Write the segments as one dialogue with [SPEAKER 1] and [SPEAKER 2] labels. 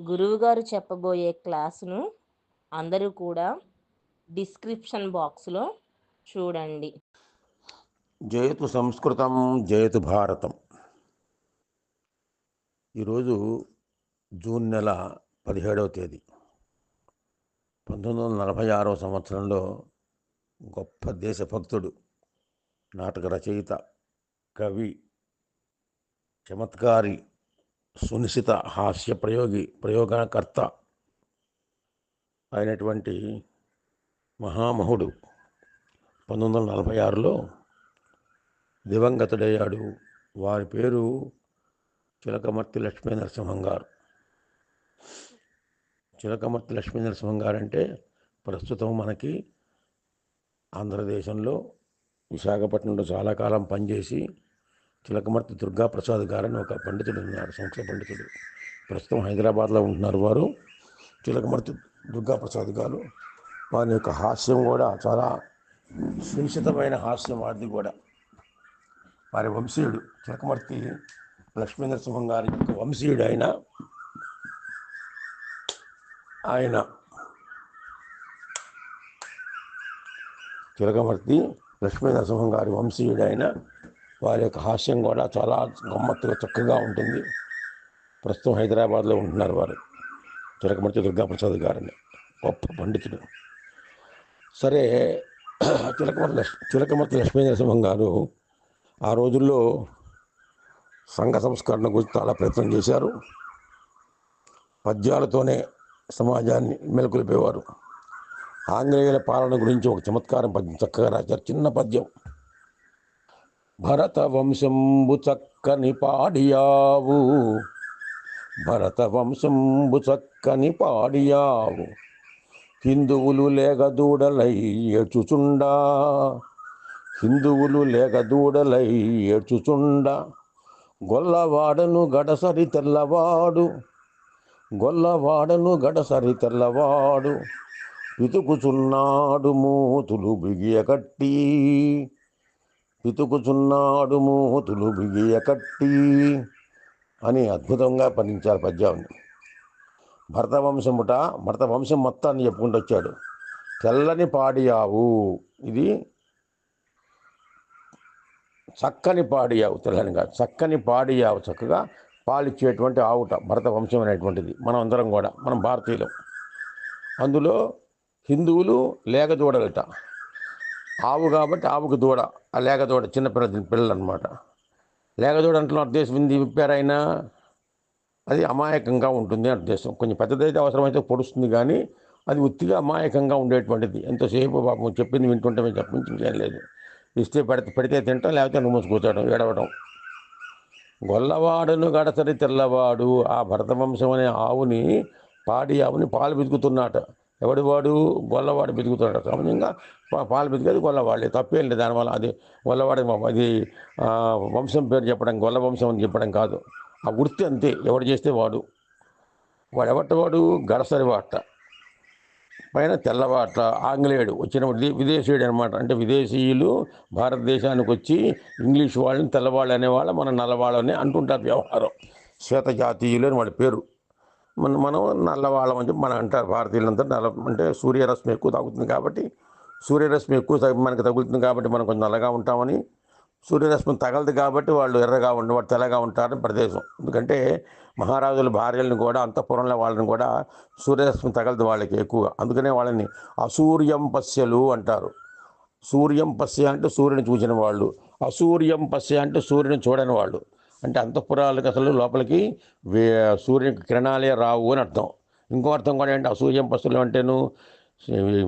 [SPEAKER 1] గురువుగారు చెప్పబోయే క్లాసును అందరూ కూడా డిస్క్రిప్షన్ బాక్స్లో చూడండి.
[SPEAKER 2] జయతు సంస్కృతం జయతు భారతం. ఈరోజు జూన్ నెల పదిహేడవ తేదీ. పంతొమ్మిది వందల నలభై ఆరవ సంవత్సరంలో గొప్ప దేశభక్తుడు నాటక రచయిత కవి చమత్కారి సునిశిత హాస్య ప్రయోగి ప్రయోగకర్త అయినటువంటి మహామహుడు పంతొమ్మిది వందల నలభై ఆరులో దివంగతుడయ్యాడు. వారి పేరు చిలకమర్తి లక్ష్మీ నరసింహం గారు. చిలకమర్తి లక్ష్మీ నరసింహం గారు అంటే ప్రస్తుతం మనకి ఆంధ్రదేశంలో విశాఖపట్నంలో చాలా కాలం పనిచేసి చిలకమర్తి దుర్గాప్రసాద్ గారని ఒక పండితుడు ఉన్నారు సంస్కృత పండితుడు. ప్రస్తుతం హైదరాబాద్లో ఉంటున్నారు వారు. చిలకమర్తి దుర్గాప్రసాద్ గారు. వారి యొక్క హాస్యం కూడా చాలా సునిశ్చితమైన హాస్యం వారిది కూడా. వారి వంశీయుడు చిలకమర్తి లక్ష్మీ నరసింహం గారి యొక్క వంశీయుడు ఆయన ఆయన చిలకమర్తి లక్ష్మీ నరసింహం గారి వంశీయుడు ఆయన వారి యొక్క హాస్యం కూడా చాలా గమ్మత్తుగా చక్కగా ఉంటుంది. ప్రస్తుతం హైదరాబాద్లో ఉంటున్నారు వారు. చిలకమర్తి దుర్గాప్రసాద్ గారిని గొప్ప పండితుడు. సరే తిలకమర్తి లక్ష్మి చిలకమర్తి లక్ష్మీ నరసింహం గారు ఆ రోజుల్లో సంఘ సంస్కరణ గురించి చాలా ప్రయత్నం చేశారు. పద్యాలతోనే సమాజాన్ని మెలకొల్పేవారు. ఆంగ్లేయుల పాలన గురించి ఒక చమత్కారం పద్యం చక్కగా రాశారు. చిన్న పద్యం. భరత వంశంబు చక్కని పాడియావు భరత వంశంబు చక్కని పాడియావు హిందువులు లేగదూడలై ఏడ్చుచుండా హిందువులు లేగదూడలై ఏడ్చుచుండా గొల్లవాడను గడసరి తెల్లవాడు. గొల్లవాడను గడసరి తెల్లవాడు. పితుకుచున్నాడు మూతులు బిగియ కట్టి పితుకుచున్నాడు మూతులు బిగియ కట్టి అని అద్భుతంగా పఠించారు పద్యాన్ని. భరత భరతవంశం మొత్తాన్ని చెప్పుకుంటూ వచ్చాడు. తెల్లని పాడియావు. ఇది చక్కని పాడియావు తెల్లని కాదు చక్కని పాడియావు చక్కగా పాలిచ్చేటువంటి ఆవుట భరత వంశం అనేటువంటిది మనం అందరం కూడా మనం భారతీయులం. అందులో హిందువులు లేక దూడలట ఆవు కాబట్టి ఆవుకు దూడ ఆ లేక దూడ చిన్న పిల్ల పిల్లలు అనమాట లేక అంటున్న అంటే ఉద్దేశం వింది విప్పారైనా అది అమాయకంగా ఉంటుంది అని ఉద్దేశం కొంచెం పెద్దదైతే అవసరమైతే పొడుస్తుంది కానీ అది ఉత్తిగా అమాయకంగా ఉండేటువంటిది. ఎంతసేపు పాపం చెప్పింది వింటుంటే మేము ఇంకేం లేదు. ఇస్తే పెడితే పెడితే తింటాం లేకపోతే నువ్వు కూర్చోవడం ఏడవడం గొల్లవాడును గడసరి తెల్లవాడు ఆ భరతవంశం అనే ఆవుని పాడి ఆవుని పాలు బితుకుతున్నాట ఎవడి వాడు? గొల్లవాడు బెతుకుతున్నాడు. సామాన్యంగా పాలు బెతికేది గొల్లవాళ్ళే. తప్పేం లేదు. దానివల్ల అది గొల్లవాడి అది వంశం పేరు చెప్పడం గొల్ల వంశం అని చెప్పడం కాదు. ఆ వృత్తి అంతే. ఎవడు చేస్తే వాడు. వాడు ఎవట వాడు? గడసరి వాట. పైన తెల్లవాట ఆంగ్లేయుడు. వచ్చిన విదేశీయుడు అనమాట అంటే విదేశీయులు భారతదేశానికి వచ్చి ఇంగ్లీష్ వాళ్ళని తెల్లవాళ్ళు అనేవాళ్ళు మన నల్లవాళ్ళని అంటుంటారు వ్యవహారం. శ్వేత జాతీయులు అని వాళ్ళ పేరు. మన మనం నల్లవాళ్ళం అని చెప్పి మనం అంటారు భారతీయులంతా నల్ల అంటే సూర్యరశ్మి ఎక్కువ తగ్గుతుంది కాబట్టి సూర్యరశ్మి ఎక్కువ తగ్గు- మనకి తగులుతుంది కాబట్టి మనం కొంచెం నల్లగా ఉంటామని సూర్యరశ్మి తగలదు కాబట్టి వాళ్ళు ఎర్రగా ఉండి వాళ్ళు తెల్లగా ఉంటారని ప్రదేశం. ఎందుకంటే మహారాజుల భార్యలను కూడా అంతఃపురంలో వాళ్ళని కూడా సూర్యరశ్మి తగలదు వాళ్ళకి ఎక్కువగా. అందుకనే వాళ్ళని అసూర్యం పశ్యలు అంటారు. సూర్యం పశ్య అంటే సూర్యుని చూసిన వాళ్ళు. అసూర్యం పశ్య అంటే సూర్యుని చూడని వాళ్ళు. అంటే అంతఃపురాలకు అసలు లోపలికి వే సూర్యుని కిరణాలే రావు అని అర్థం. ఇంకో అర్థం కూడా ఏంటి? అసూర్యం పశ్యలు అంటేను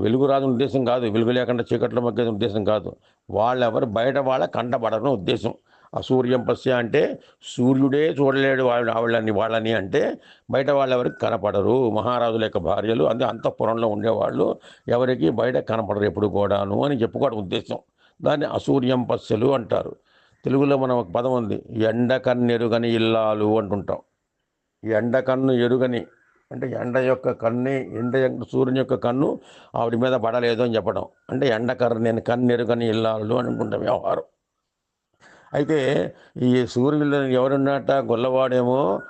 [SPEAKER 2] వెలుగు రాదు ఉద్దేశం కాదు. వెలుగు లేకుండా చీకట్లో మగ్గే ఉద్దేశం కాదు. వాళ్ళెవరు బయట వాళ్ళ కంటపడని ఉద్దేశం. అసూర్యం పశ్య అంటే సూర్యుడే చూడలేడు వాళ్ళు వాళ్ళని వాళ్ళని అంటే బయట వాళ్ళు ఎవరికి కనపడరు. మహారాజుల యొక్క భార్యలు అంటే అంతఃపురంలో ఉండేవాళ్ళు ఎవరికి బయట కనపడరు ఎప్పుడు కూడాను అని చెప్పుకోవడం ఉద్దేశం. దాన్ని అసూర్యం పశ్యలు అంటారు. తెలుగులో మనం ఒక పదం ఉంది. ఎండ కన్నెరుగని ఇల్లాలు అంటుంటాం. ఈ ఎండ కన్ను ఎరుగని అంటే ఎండ యొక్క కన్నే ఎండ సూర్యుని యొక్క కన్ను ఆవిడ మీద పడలేదు అని చెప్పడం. అంటే ఎండ కర్ర నేను కన్ను ఎరుగని ఇల్లాలు అని అనుకుంటాం వ్యవహారం. అయితే ఈ సూర్యుడు ఎవరున్నట? గొల్లవాడేమో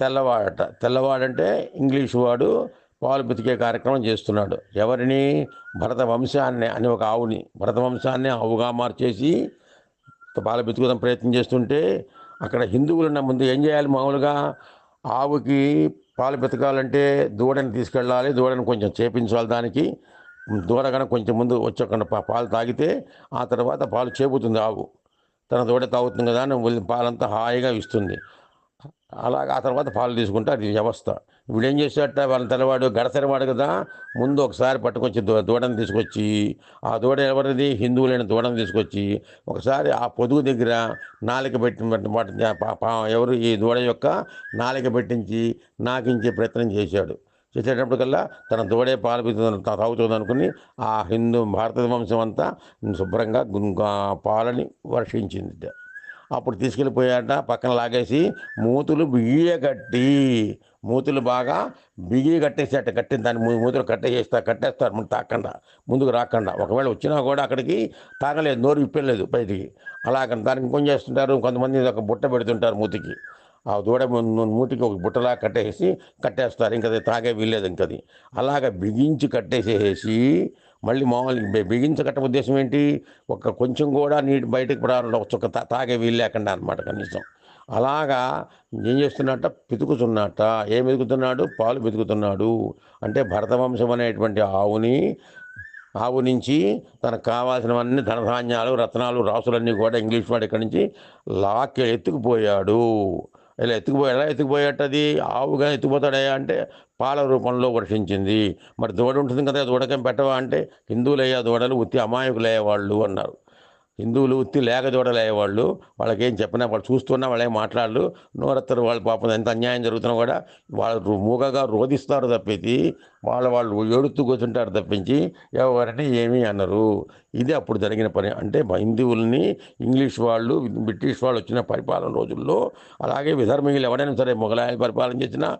[SPEAKER 2] తెల్లవాడట. తెల్లవాడంటే ఇంగ్లీష్ వాడు పాలు పితికే కార్యక్రమం చేస్తున్నాడు. ఎవరిని? భరత వంశాన్ని అని ఒక ఆవుని. భరత వంశాన్ని ఆవుగా మార్చేసి పాలు బతుకుదాం ప్రయత్నం చేస్తుంటే అక్కడ హిందువులు ఉన్న ముందు ఏం చేయాలి మామూలుగా? ఆవుకి పాలు పితకాలంటే దూడని తీసుకెళ్ళాలి దూడని కొంచెం చేపించాలి దానికి. దూడగానే కొంచెం ముందు వచ్చకుండా పా- పాలు తాగితే ఆ తర్వాత పాలు చేపుతుంది ఆవు. తన దూడ తాగుతుంది కదా అని పాలంతా హాయిగా ఇస్తుంది. అలాగ ఆ తర్వాత పాలు తీసుకుంటే అది వ్యవస్థ. వీడేం ఏం చేసేట వాళ్ళ తెల్లవాడు గడసరివాడు కదా. ముందు ఒకసారి పట్టుకొచ్చి దూ దూడని తీసుకొచ్చి ఆ దూడ ఎవరిది? హిందువులైన దూడని తీసుకొచ్చి ఒకసారి ఆ పొదుగు దగ్గర నాలిక పెట్టి ఎవరు ఈ దూడ యొక్క నాలిక పెట్టించి నాకించే ప్రయత్నం చేశాడు. చేసేటప్పటికల్లా తన దూడే పాలు తాగుతుంది అనుకుని ఆ హిందూ భారత వంశం అంతా శుభ్రంగా పాలని వర్షించింది అప్పుడు తీసుకెళ్ళిపోయాట పక్కన లాగేసి మూతులు బియ్య కట్టి మూతులు బాగా బిగి కట్టేసేట. కట్టిన దాన్ని మూతులు కట్టేసేస్తా కట్టేస్తారు. ముందు తాకుండా ముందుకు రాకుండా. ఒకవేళ వచ్చినా కూడా అక్కడికి తాగలేదు నోరు విప్పలేదు బయటికి. అలాగ దానికి ఇంకొంచెం చేస్తుంటారు? కొంతమంది ఒక బుట్ట పెడుతుంటారు మూతికి. ఆ దూడ ము- మూతికి ఒక బుట్టలా కట్టేసి కట్టేస్తారు. ఇంకా తాగే వీల్లేదు ఇంకది. అలాగ బిగించి కట్టేసేసి మళ్ళీ మామూలు బిగించగట్ట ఉద్దేశం ఏంటి? ఒక కొంచెం కూడా నీటి బయటకు రావడం ఒక తాగే వీలు లేకుండా అనమాట కనీసం. అలాగా ఏం చేస్తున్నట్ట పితుకుతున్నట్ట ఏం వెతుకుతున్నాడు? పాలు వెతుకుతున్నాడు. అంటే భరతవంశం అనేటువంటి ఆవుని ఆవు నుంచి తనకు కావాల్సినవన్నీ ధనధాన్యాలు రత్నాలు రాసులన్నీ కూడా ఇంగ్లీష్ వాడు ఇక్కడి నుంచి లాక్కి ఎత్తుకుపోయాడు. ఇలా ఎత్తుకుపోయి ఎలా ఎత్తుకుపోయేటది ఆవుగా ఎత్తుకుపోతాడే? అంటే పాల రూపంలో వర్షించింది. మరి దూడ ఉంటుంది కదా దూడకేం పెట్టవా? అంటే హిందువులయ్యా దూడలు ఉత్తి అమాయకులయ్యే వాళ్ళు అన్నారు. హిందువులు ఉత్తి లేక వాళ్ళు. వాళ్ళకేం చెప్పినా వాళ్ళు చూస్తున్నా వాళ్ళే మాట్లాడరు. నోరెత్తరు వాళ్ళు పాపం ఎంత అన్యాయం జరుగుతున్నా కూడా వాళ్ళు మూగగా రోధిస్తారు తప్పించి వాళ్ళ వాళ్ళు ఏడుతూ కూర్చుంటారు తప్పించి ఎవరిని ఏమీ అనరు. ఇది అప్పుడు జరిగిన పని. అంటే హిందువుల్ని ఇంగ్లీష్ వాళ్ళు బ్రిటిష్ వాళ్ళు వచ్చిన పరిపాలన రోజుల్లో అలాగే విధర్మీయులు ఎవరైనా సరే మొఘలాయలు పరిపాలన చేసినా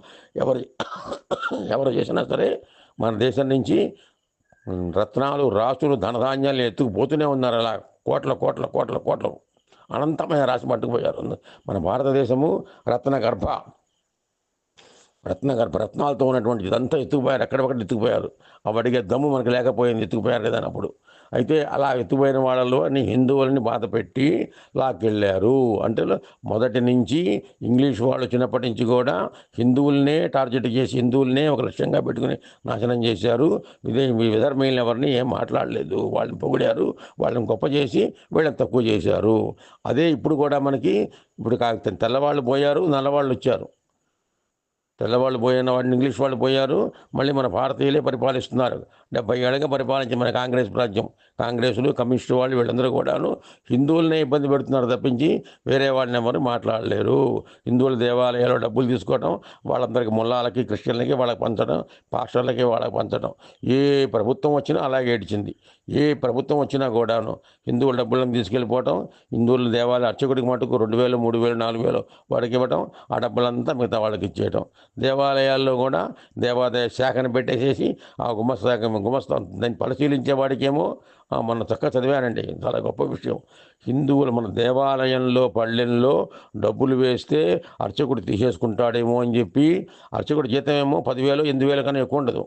[SPEAKER 2] ఎవరు ఎవరు చేసినా సరే మన దేశం నుంచి రత్నాలు రాసులు ధనధాన్యాలు ఎత్తుకుపోతూనే ఉన్నారు అలా. కోట్ల కోట్ల కోట్ల కోట్ల అనంతమైన రాసి పట్టుకుపోయారు. మన భారతదేశము రత్నగర్భ. రత్నగర్భ రత్నాలతో ఉన్నటువంటి ఇదంతా ఎత్తుకుపోయారు. ఎక్కడొక్కడ ఎత్తుకుపోయారు? అవి అడిగే దమ్ము మనకు లేకపోయింది. ఎత్తుకుపోయారు లేదని అప్పుడు. అయితే అలా ఎత్తుపోయిన వాళ్ళలో అని హిందువులని బాధ పెట్టి లాక్కెళ్ళారు. అంటే మొదటి నుంచి ఇంగ్లీష్ వాళ్ళు చిన్నప్పటి నుంచి కూడా హిందువులనే టార్గెట్ చేసి హిందువులనే ఒక లక్ష్యంగా పెట్టుకుని నాశనం చేశారు. ఇదే ఈ విధర్మీయులు ఎవరిని ఏం మాట్లాడలేదు. వాళ్ళని పొగిడారు. వాళ్ళని గొప్ప చేసి వీళ్ళని తక్కువ చేశారు. అదే ఇప్పుడు కూడా మనకి ఇప్పుడు తెల్లవాళ్ళు పోయారు నల్లవాళ్ళు వచ్చారు. తెల్లవాళ్ళు పోయిన వాడిని ఇంగ్లీష్ వాళ్ళు పోయారు. మళ్ళీ మన భారతీయులే పరిపాలిస్తున్నారు. డెబ్బై ఏళ్ళగా పరిపాలించి మన కాంగ్రెస్ రాజ్యం. కాంగ్రెస్లు కమ్యూనిస్టు వాళ్ళు వీళ్ళందరూ కూడాను హిందువులనే ఇబ్బంది పెడుతున్నారు తప్పించి వేరే వాళ్ళని ఎవరు మాట్లాడలేరు. హిందువుల దేవాలయాల్లో డబ్బులు తీసుకోవడం వాళ్ళందరికీ ముల్లాలకి క్రిస్టియన్లకి వాళ్ళకి పంచడం పాస్టర్లకి వాళ్ళకి పంచడం ఏ ప్రభుత్వం వచ్చినా అలాగే ఏడ్చింది. ఏ ప్రభుత్వం వచ్చినా కూడాను హిందువుల డబ్బులను తీసుకెళ్ళిపోవటం హిందువుల దేవాలయ అర్చకుడికి మటుకు రెండు వేలు మూడు వేలు నాలుగు వేలు వాడికి ఇవ్వటం ఆ డబ్బులంతా మిగతా వాళ్ళకి ఇచ్చేయటం. దేవాలయాల్లో కూడా దేవాదాయ శాఖను పెట్టేసేసి ఆ గుమస్తా గుమస్తాం దాన్ని పరిశీలించే వాడికేమో ఆ, మొన్న చదివానండి. చాలా గొప్ప విషయం. హిందువులు మన దేవాలయంలో పల్లెల్లో డబ్బులు వేస్తే అర్చకుడు తీసేసుకుంటాడేమో అని చెప్పి అర్చకుడు జీతం ఏమో పదివేలు ఎనిమిది వేల కన్నా ఎక్కువ ఉండదు.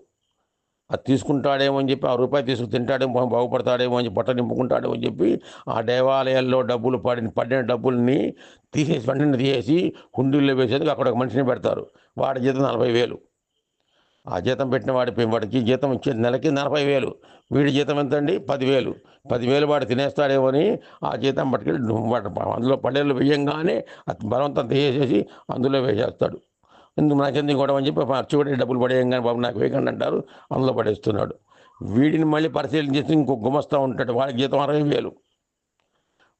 [SPEAKER 2] అది తీసుకుంటాడేమో అని చెప్పి ఆ రూపాయి తీసుకుని తింటాడేమో బాగుపడతాడేమో అని బట్ట నింపుకుంటాడేమో అని చెప్పి ఆ దేవాలయాల్లో డబ్బులు పడిన పడిన డబ్బుల్ని తీసేసి పండిని తీసేసి హుండీల్లో వేసేందుకు అక్కడ ఒక మనిషిని పెడతారు. వాడి జీతం నలభై వేలు. ఆ జీతం పెట్టిన వాడి వాడికి జీతం ఇచ్చే నెలకి నలభై వేలు. వీడి జీతం ఎంత అండి పదివేలు. పదివేలు వాడు తినేస్తాడేమో అని ఆ జీతం పట్టుకెళ్ళి అందులో పడేళ్ళు వేయంగానే బలవంతం తీసేసి అందులో వేసేస్తాడు. ఎందుకు నాకెందుకు గొడవ అని చెప్పి చూడండి డబ్బులు కానీ బాబు నాకు వేయకండి అంటారు. అందులో పడేస్తున్నాడు. వీడిని మళ్ళీ పరిశీలన చేసి ఇంకో గుమస్తా ఉంటాడు. వాడికి జీతం అరవై వేలు.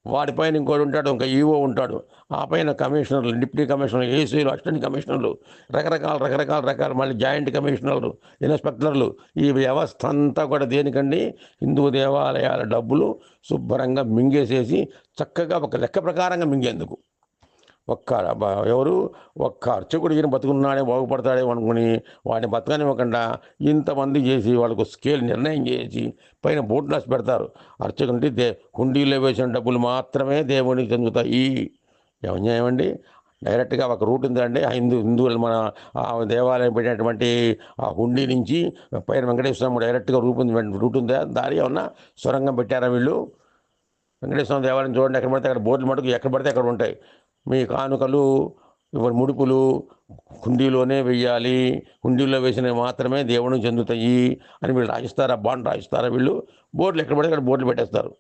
[SPEAKER 2] వాడిపైన ఇంకోటి ఉంటాడు ఇంకా ఈవో ఉంటాడు. ఆ పైన కమిషనర్లు డిప్యూటీ కమిషనర్లు ఏసీలు అసిస్టెంట్ కమిషనర్లు రకరకాల రకరకాల రకాల మళ్ళీ జాయింట్ కమిషనర్లు ఇన్స్పెక్టర్లు. ఈ వ్యవస్థ అంతా కూడా దేనికండి? హిందూ దేవాలయాల డబ్బులు శుభ్రంగా మింగేసేసి చక్కగా ఒక లెక్క ప్రకారంగా మింగేందుకు. ఒక్క ఎవరు? ఒక్క అర్చకుడు ఈయన బతుకున్నాడే బాగుపడతాడే అనుకుని వాడిని బతకనివ్వకుండా ఇంతమంది చేసి వాళ్ళకు స్కేల్ నిర్ణయం చేసి పైన బోర్డు రాసి పెడతారు. అర్చకుంటే దే హుండీలో వేసిన డబ్బులు మాత్రమే దేవునికి చెందుతాయి. ఏమన్యాయం అండి? డైరెక్ట్గా ఒక రూట్ ఉందండి. ఆ హిందూ హిందువులు మన ఆ దేవాలయం పెట్టినటువంటి ఆ హుండీ నుంచి పైన వెంకటేశ్వర స్వామి డైరెక్ట్గా రూట్ ఉంది. రూట్ ఉందా? దారి ఏమన్నా? సొరంగం పెట్టారా వీళ్ళు? వెంకటేశ్వర దేవాలయం చూడండి ఎక్కడ పడితే అక్కడ బోర్డులు మటుకు ఎక్కడ పడితే అక్కడ ఉంటాయి. మీ కానుకలు ఇవన్నీ ముడుపులు హుండీలోనే వెయ్యాలి. హుండీలో వేసినవి మాత్రమే దేవుని చెందుతాయి అని వీళ్ళు రాయిస్తారా? బాండ్ రాయిస్తారా వీళ్ళు? బోర్డులు ఎక్కడ పడితే అక్కడ బోర్డులు పెట్టేస్తారు.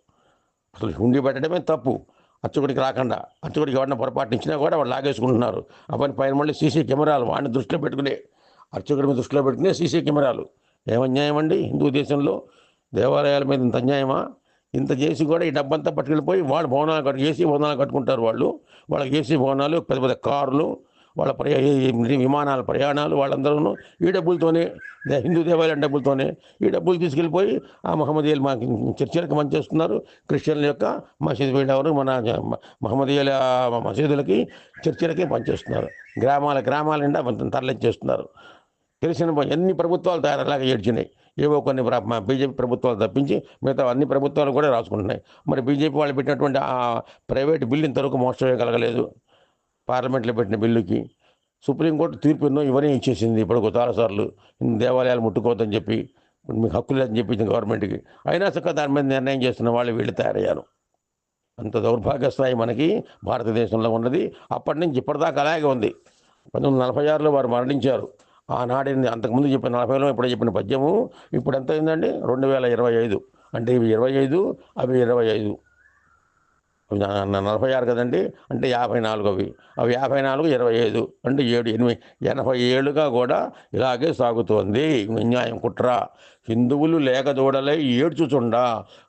[SPEAKER 2] అసలు హుండీ పెట్టడమే తప్పు. అచ్చుకుడికి రాకుండా అచ్చుకుడికి ఎవరైనా పొరపాటు ఇచ్చినా కూడా వాళ్ళు లాగేసుకుంటున్నారు. ఆ పని పైన మళ్ళీ సీసీ కెమెరాలు వాడిని దృష్టిలో పెట్టుకునే అర్చకుడి మీద దృష్టిలో పెట్టుకునే సీసీ కెమెరాలు. ఏమన్యాయం అండి? హిందూ దేశంలో దేవాలయాల మీద ఇంత అన్యాయమా? ఇంత చేసి కూడా ఈ డబ్బంతా పట్టుకెళ్ళిపోయి వాళ్ళు భవనాలు కట్టు చేసి భవనాలు కట్టుకుంటారు వాళ్ళు. వాళ్ళకి ఏసీ భవనాలు పెద్ద పెద్ద కార్లు వాళ్ళ ప్రయా విమానాల ప్రయాణాలు వాళ్ళందరూ ఈ డబ్బులతోనే హిందూ దేవాలయం డబ్బులతోనే ఈ డబ్బులు తీసుకెళ్ళిపోయి ఆ మహమ్మదీయులు మా చర్చిలకు చేస్తున్నారు క్రిస్టియన్ల యొక్క మసీదు వీళ్ళెవరు మన మహమ్మదీయుల మసీదులకి చర్చలకి పనిచేస్తున్నారు. గ్రామాల గ్రామాల నిండా తరలించేస్తున్నారు. తెలిసిన ఎన్ని ప్రభుత్వాలు తయారలాగా ఏడ్చినాయి. ఏవో కొన్ని బీజేపీ ప్రభుత్వాలు తప్పించి మిగతా అన్ని ప్రభుత్వాలు కూడా రాసుకుంటున్నాయి. మరి బీజేపీ వాళ్ళు పెట్టినటువంటి ఆ ప్రైవేట్ బిల్లు ఇంతవరకు మోసం కలగలేదు పార్లమెంట్లో పెట్టిన బిల్లుకి. సుప్రీంకోర్టు తీర్పు ఎన్నో ఇవన్నీ ఇచ్చేసింది ఇప్పుడు చాలాసార్లు దేవాలయాలు ముట్టుకోవద్దని చెప్పి మీకు హక్కులు లేదని చెప్పింది గవర్నమెంట్కి. అయినా చక్కగా దాని మీద నిర్ణయం చేస్తున్న వాళ్ళు వీళ్ళు తయారయ్యారు. అంత దౌర్భాగ్య స్థాయి మనకి భారతదేశంలో ఉన్నది. అప్పటి నుంచి ఇప్పటిదాకా అలాగే ఉంది. పంతొమ్మిది నలభై ఆరులో వారు మరణించారు. ఆనాడు అంతకుముందు చెప్పిన నలభైలో ఇప్పుడు చెప్పిన పద్యము. ఇప్పుడు ఎంత అయిందండి? రెండు వేల ఇరవై ఐదు. అంటే ఇవి ఇరవై ఐదు అవి ఇరవై ఐదు. నలభై ఆరు కదండి? అంటే యాభై నాలుగు అవి. అవి యాభై నాలుగు ఇరవై ఐదు. అంటే ఏడు ఎనిమిది ఎనభై ఏళ్ళుగా కూడా ఇలాగే సాగుతోంది. అన్యాయం కుట్ర. హిందువులు లేకదూడలే ఏడ్చుచుండా.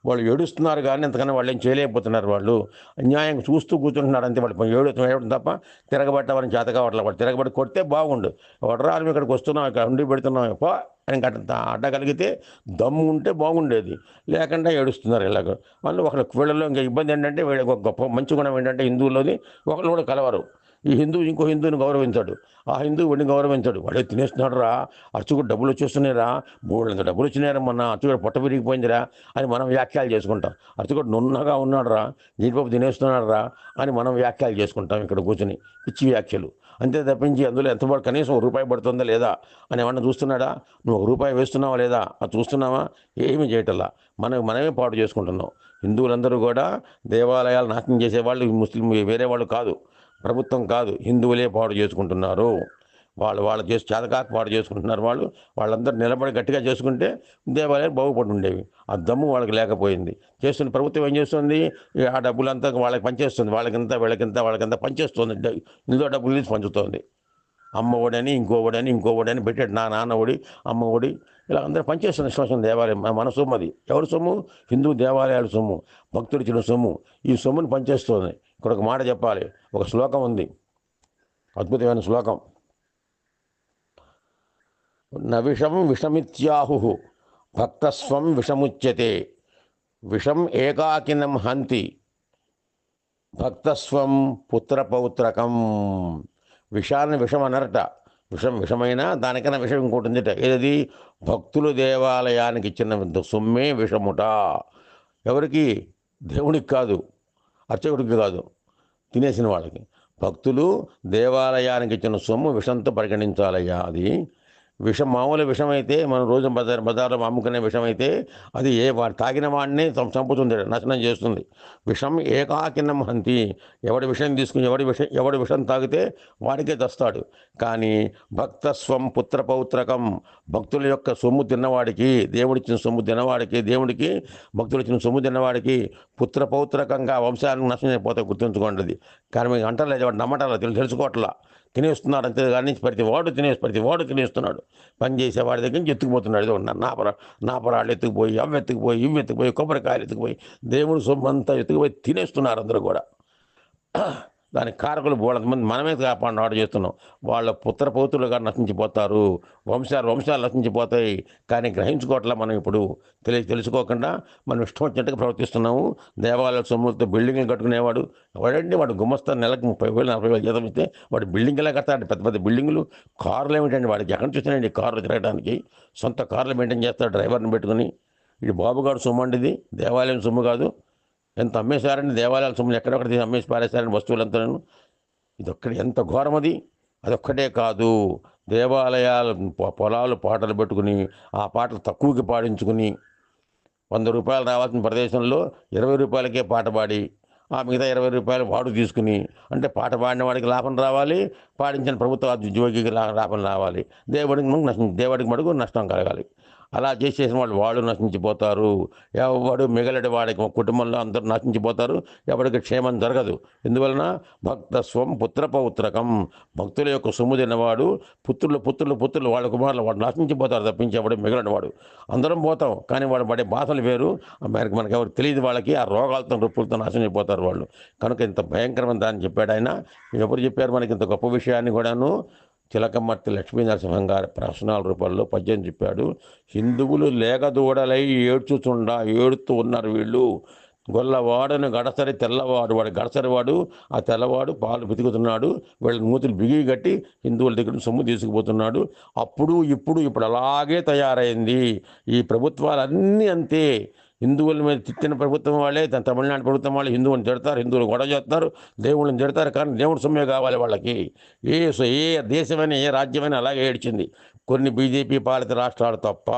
[SPEAKER 2] వాళ్ళు ఏడుస్తున్నారు కానీ ఎంతకన్నా వాళ్ళు ఏం చేయలేకపోతున్నారు వాళ్ళు. అన్యాయం చూస్తూ కూర్చుంటున్నారు అంతే వాళ్ళు. ఏడు ఏడవడం తప్ప తిరగబట్టవని చేత కావట్లేదు వాళ్ళు. తిరగబడి కొడితే బాగుండు. ఎవడరా ఇక్కడికి వస్తున్నాం ఇక్కడ ఉండి పెడుతున్నాం ఎక్కువ అని గట్ట అడ్డగలిగితే దమ్ము ఉంటే బాగుండేది. లేకుండా ఏడుస్తున్నారు ఇలాగ. వాళ్ళు ఒకళ్ళ వీళ్ళలో ఇంకా ఇబ్బంది ఏంటంటే వీళ్ళ ఒక గొప్ప మంచి గుణం ఏంటంటే హిందువుల్లోని ఒకళ్ళు కూడా కలవరు. ఈ హిందూ ఇంకో హిందువుని గౌరవించాడు. ఆ హిందువు వీడిని గౌరవించాడు. వాడే తినేస్తున్నాడు రా అర్చకుడు డబ్బులు వచ్చేస్తున్నాయిరా. బోళ్ళంత డబ్బులు వచ్చినాయరా మన అర్చకుడు పొట్ట విరిగిపోయిందిరా అని మనం వ్యాఖ్యలు చేసుకుంటాం. అర్చకుడు నున్నగా ఉన్నాడు రా జీడిపప్పు తినేస్తున్నాడు రా అని మనం వ్యాఖ్యలు చేసుకుంటాం ఇక్కడ కూర్చొని. పిచ్చి వ్యాఖ్యలు. అంతే తప్పించి అందులో ఎంత పడు కనీసం ఒక రూపాయి పడుతుందా లేదా అని ఏమన్నా చూస్తున్నాడా? నువ్వు ఒక రూపాయి వేస్తున్నావా లేదా? అది చూస్తున్నావా? ఏమీ చేయటల్లా మనం మనమే పాటు చేసుకుంటున్నాం. హిందువులందరూ కూడా దేవాలయాలు నాశనం చేసేవాళ్ళు ముస్లిం వేరే వాళ్ళు కాదు. ప్రభుత్వం కాదు. హిందువులే పాడు చేసుకుంటున్నారు. వాళ్ళు వాళ్ళు చేసి చేతకాక పాడు చేసుకుంటున్నారు వాళ్ళు. వాళ్ళందరూ నిలబడి గట్టిగా చేసుకుంటే దేవాలయాలు బాగుపడి ఉండేవి. ఆ దమ్ము వాళ్ళకి లేకపోయింది. చేస్తున్న ప్రభుత్వం ఏం చేస్తుంది? ఆ డబ్బులంతా వాళ్ళకి పనిచేస్తుంది. వాళ్ళకింత వీళ్ళకింత వాళ్ళకింత పనిచేస్తుంది. ఇందులో డబ్బులు తీసి పంచుతోంది. అమ్మ ఇంకోవడని ఇంకోవడని పెట్టాడు నా నాన్న ఒడి అమ్మ ఒడి. ఇలా అందరూ పనిచేస్తున్న విశ్వాసం దేవాలయం మన- సొమ్ము అది. ఎవరి సొమ్ము? హిందూ దేవాలయాల సొమ్ము. భక్తులు ఇచ్చిన సొమ్ము. ఈ సొమ్మును పనిచేస్తుంది. ఇక్కడ ఒక మాట చెప్పాలి. ఒక శ్లోకం ఉంది. అద్భుతమైన శ్లోకం. నవిషం విషమిత్యాహు భక్తస్వం విషముచ్యతే. విషం ఏకాకినం హంతి భక్తస్వం పుత్రపౌత్రకం. విషాన్ని విషం అనరట. విషం విషమైనా దానికన్నా విషం ఇంకోటి ఉందిట. ఏది భక్తులు దేవాలయానికి ఇచ్చిన సొమ్మే విషముట. ఎవరికి? దేవుడికి కాదు. అర్చకుడికి కాదు తినేసిన వాళ్ళకి. భక్తులు దేవాలయానికి ఇచ్చిన సొమ్ము విషంతో పరిగణించాలయ్యా. అది విషం మామూలు విషం అయితే మనం రోజు బజార్ బజార్లో అమ్ముకునే విషం అయితే అది ఏ వాడు తాగిన వాడిని చంపుతుంది నశనం చేస్తుంది. విషం ఏకాకినం హంతి. ఎవడి విషయం తీసుకుని ఎవడి విషయం ఎవడి విషం తాగితే వాడికే దస్తాడు. కానీ భక్తస్వం పుత్ర పౌత్రకం భక్తుల యొక్క సొమ్ము తిన్నవాడికి దేవుడిచ్చిన సొమ్ము తిన్నవాడికి దేవుడికి భక్తులు ఇచ్చిన సొమ్ము తిన్నవాడికి పుత్ర పౌత్రకంగా వంశాలను నష్టం అయిపోతే గుర్తుంచుకోండి. కానీ మీకు అంటలేదు వాడు నమ్మటాల తెలుసు తెలుసుకోవట్లా. తినేస్తున్నాడు అంతే కానీ ప్రతి వాడు తినేసి ప్రతి వాడు తినేస్తున్నాడు. పని చేసేవాడి దగ్గర నుంచి ఎత్తుకుపోతున్నాడు. ఇది నా- నాపరా నాపరాళ్ళు ఎత్తుకుపోయి అవి ఎత్తుకుపోయి ఇవి ఎత్తుకుపోయి కొబ్బరికాయలు ఎత్తుకుపోయి దేవుడు సొమ్మంతా ఎత్తుకుపోయి తినేస్తున్నారు అందరూ కూడా. దానికి కారకులు బోళ్ళ మంది మనమే కాపాడిన ఆర్డర్ చేస్తున్నాం. వాళ్ళ పుత్ర పౌతులుగా నశించిపోతారు. వంశాలు వంశాలు నశించిపోతాయి. కానీ గ్రహించుకోవట్లా మనం ఇప్పుడు తెలియ తెలుసుకోకుండా మనం ఇష్టం వచ్చినట్టుగా ప్రవర్తిస్తున్నాము. దేవాలయ సొమ్ములతో బిల్డింగ్లు కట్టుకునేవాడు వాడండి వాడు గుమస్తా నెలకు ముప్పై వేలు నలభై వేలు జీతం ఇస్తే వాడు బిల్డింగ్ ఎలా కడతాడు పెద్ద పెద్ద బిల్డింగులు కార్లు ఏమిటండి? వాడికి ఎక్కడ చూసినాయండి కార్లు తిరగడానికి? సొంత కార్లు మెయింటైన్ చేస్తాడు డ్రైవర్ని పెట్టుకుని. ఇది బాబుగాడు సొమ్ము అండి ఇది దేవాలయం సొమ్ము కాదు. ఎంత అమ్మేశారని దేవాలయాల సొమ్ములు ఎక్కడెక్కడ తీసి అమ్మేసి పారేశారని వస్తువులంతా ఇదొక్కటి ఎంత ఘోరమది. అదొక్కటే కాదు. దేవాలయాలు పొలాలు పాటలు పెట్టుకుని ఆ పాటలు తక్కువకి పాడించుకుని వంద రూపాయలు రావాల్సిన ప్రదేశంలో ఇరవై రూపాయలకే పాట పాడి ఆ మిగతా ఇరవై రూపాయలు వాడు తీసుకుని అంటే పాట పాడిన వాడికి లాభం రావాలి పాడించిన ప్రభుత్వ ఉద్యోగికి లాభం రావాలి. దేవుడికి నష్టం దేవుడికి మటుకు నష్టం కలగాలి. అలా చేసేసిన వాళ్ళు వాళ్ళు నశించిపోతారు. ఎవడు మిగలడి వాడికి కుటుంబంలో అందరూ నశించిపోతారు. ఎవరికి క్షేమం జరగదు. ఎందువలన భక్త స్వం పుత్ర పౌత్రకం. భక్తుల యొక్క సొమ్ము తిన్నవాడు పుత్రులు పుత్రులు పుత్రులు వాళ్ళ కుమారులు వాడు నశించిపోతారు తప్పించి ఎవడు మిగలడి వాడు. అందరం పోతాం. కానీ వాడు పడే బాధలు వేరు. మనకి మనకి ఎవరు తెలియదు వాళ్ళకి. ఆ రోగాలతో రొప్పులతో నాశనం అయిపోతారు వాళ్ళు. కనుక ఇంత భయంకరమైన దాన్ని చెప్పాడు ఆయన. ఎవరు చెప్పారు మనకి ఇంత గొప్ప విషయాన్ని కూడాను? చిలకమర్తి లక్ష్మీ నరసింహం గారి ప్రశ్నల రూపంలో పద్యం చెప్పాడు. హిందువులు లేగదూడలై ఏడ్చుచుండా ఏడుతూ ఉన్నారు వీళ్ళు. గొల్లవాడను గడసరి తెల్లవాడు వాడు గడసరి వాడు ఆ తెల్లవాడు పాలు వెతుకుతున్నాడు వీళ్ళ మూతులు బిగి కట్టి హిందువుల దగ్గర సొమ్ము తీసుకుపోతున్నాడు. అప్పుడు ఇప్పుడు ఇప్పుడు అలాగే తయారైంది. ఈ ప్రభుత్వాలన్నీ అంతే. హిందువుల మీద తిట్టిన ప్రభుత్వం వాళ్ళే తన తమిళనాడు ప్రభుత్వం వాళ్ళు హిందువుని తిడతారు హిందువులు గొడవ చేస్తారు దేవుళ్ళని తిడతారు కానీ దేవుడి సొమ్మే కావాలి వాళ్ళకి. ఏ ఏ దేశమైనా ఏ రాజ్యమైనా అలాగే ఏడ్చింది. కొన్ని బీజేపీ పాలిత రాష్ట్రాలు తప్ప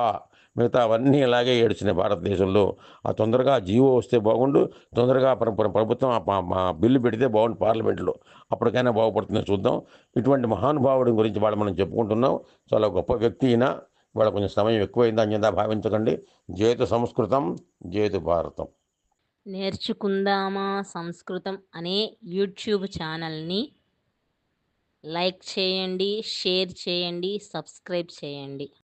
[SPEAKER 2] మిగతా అవన్నీ ఇలాగే ఏడ్చినాయి భారతదేశంలో. ఆ తొందరగా జీవో వస్తే బాగుండు తొందరగా ప్రభుత్వం మా బిల్లు పెడితే బాగుండు పార్లమెంట్లో. అప్పటికైనా బాగుపడుతుందని చూద్దాం. ఇటువంటి మహానుభావుడి గురించి వాళ్ళు మనం చెప్పుకుంటున్నాం. చాలా గొప్ప వ్యక్తి అయినా వాళ్ళ కొంచెం సమయం ఎక్కువైంది అన్యందా భావించకండి. జేతు సంస్కృతం జేతు భారతం.
[SPEAKER 1] నేర్చుకుందామా సంస్కృతం అనే యూట్యూబ్ ఛానల్ని లైక్ చేయండి షేర్ చేయండి సబ్స్క్రైబ్ చేయండి.